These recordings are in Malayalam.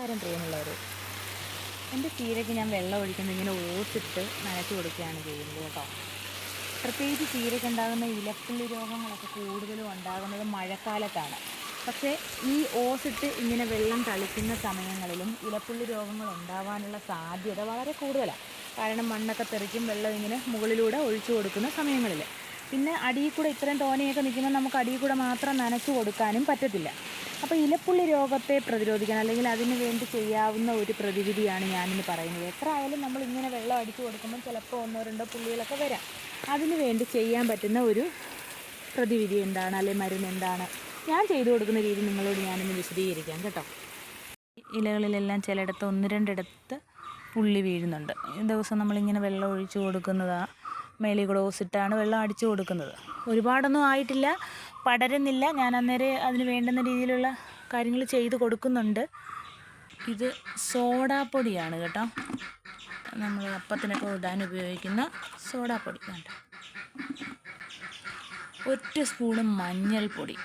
നമസ്കാരം പ്രിയമുള്ളവർ എന്റെ ചീരയ്ക്ക് ഞാൻ വെള്ളം ഒഴിക്കുന്നത് ഇങ്ങനെ ഓട്ടിട്ട് നനച്ച് കൊടുക്കുകയാണ് ചെയ്യുന്നത് കേട്ടോ. പ്രത്യേകിച്ച് ചീരയ്ക്ക് ഉണ്ടാകുന്ന ഇലപ്പുള്ളി രോഗങ്ങളൊക്കെ കൂടുതലും ഉണ്ടാകുന്നത് മഴക്കാലത്താണ്. പക്ഷേ ഈ ഓസിട്ട് ഇങ്ങനെ വെള്ളം തളിക്കുന്ന സമയങ്ങളിലും ഇലപ്പുള്ളി രോഗങ്ങൾ ഉണ്ടാവാനുള്ള സാധ്യത വളരെ കൂടുതലാണ് കാരണം മണ്ണൊക്കെ തെറിക്കും വെള്ളം ഇങ്ങനെ മുകളിലൂടെ ഒഴിച്ചു കൊടുക്കുന്ന സമയങ്ങളിൽ പിന്നെ അടിയിൽ കൂടെ ഇത്രയും തോനെയൊക്കെ നിൽക്കുമ്പോൾ നമുക്ക് അടിയിൽ കൂടെ മാത്രം നനച്ചു കൊടുക്കാനും പറ്റത്തില്ല. അപ്പോൾ ഇലപ്പുള്ളി രോഗത്തെ പ്രതിരോധിക്കാൻ അല്ലെങ്കിൽ അതിന് വേണ്ടി ചെയ്യാവുന്ന ഒരു പ്രതിവിധിയാണ് ഞാനിന്ന് പറയുന്നത്. എത്ര ആയാലും നമ്മൾ ഇങ്ങനെ വെള്ളം അടിച്ചു കൊടുക്കുമ്പോൾ ചിലപ്പോൾ ഒന്നോ രണ്ടോ പുള്ളികളൊക്കെ വരാം. അതിന് വേണ്ടി ചെയ്യാൻ പറ്റുന്ന ഒരു പ്രതിവിധി എന്താണ്? അല്ലെങ്കിൽ മരുന്ന് എന്താണ്? ഞാൻ ചെയ്തു കൊടുക്കുന്ന രീതി നിങ്ങളോട് ഞാനിന്ന് വിശദീകരിക്കാം കേട്ടോ. ഇലകളിലെല്ലാം ചിലയിടത്ത് ഒന്ന് രണ്ടിടത്ത് പുള്ളി വീഴുന്നുണ്ട്. ദിവസം നമ്മളിങ്ങനെ വെള്ളം ഒഴിച്ചു കൊടുക്കുന്നതാണ് മേളിൽ ഗ്ലോസ് ഓസിട്ടാണ് വെള്ളം അടിച്ചു കൊടുക്കുന്നത്. ഒരുപാടൊന്നും ആയിട്ടില്ല. പടരുന്നില്ല. ഞാൻ അന്നേരം അതിന് വേണ്ടുന്ന രീതിയിലുള്ള കാര്യങ്ങൾ ചെയ്ത് കൊടുക്കുന്നുണ്ട്. ഇത് സോഡാപ്പൊടിയാണ് കേട്ടോ. നമ്മൾ അപ്പത്തിനൊക്കെ ഇടാൻ ഉപയോഗിക്കുന്ന സോഡാപ്പൊടി. വേണ്ട ഒറ്റ സ്പൂണ് മഞ്ഞൾപ്പൊടി.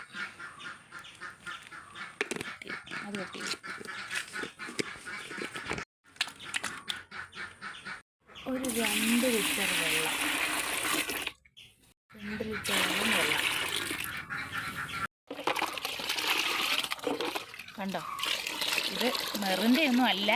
അത് കട്ടി ഒരു രണ്ട് ലിറ്റർ വെള്ളം. കണ്ടോ? ഇത് മെറിന്റെ ഒന്നും അല്ല.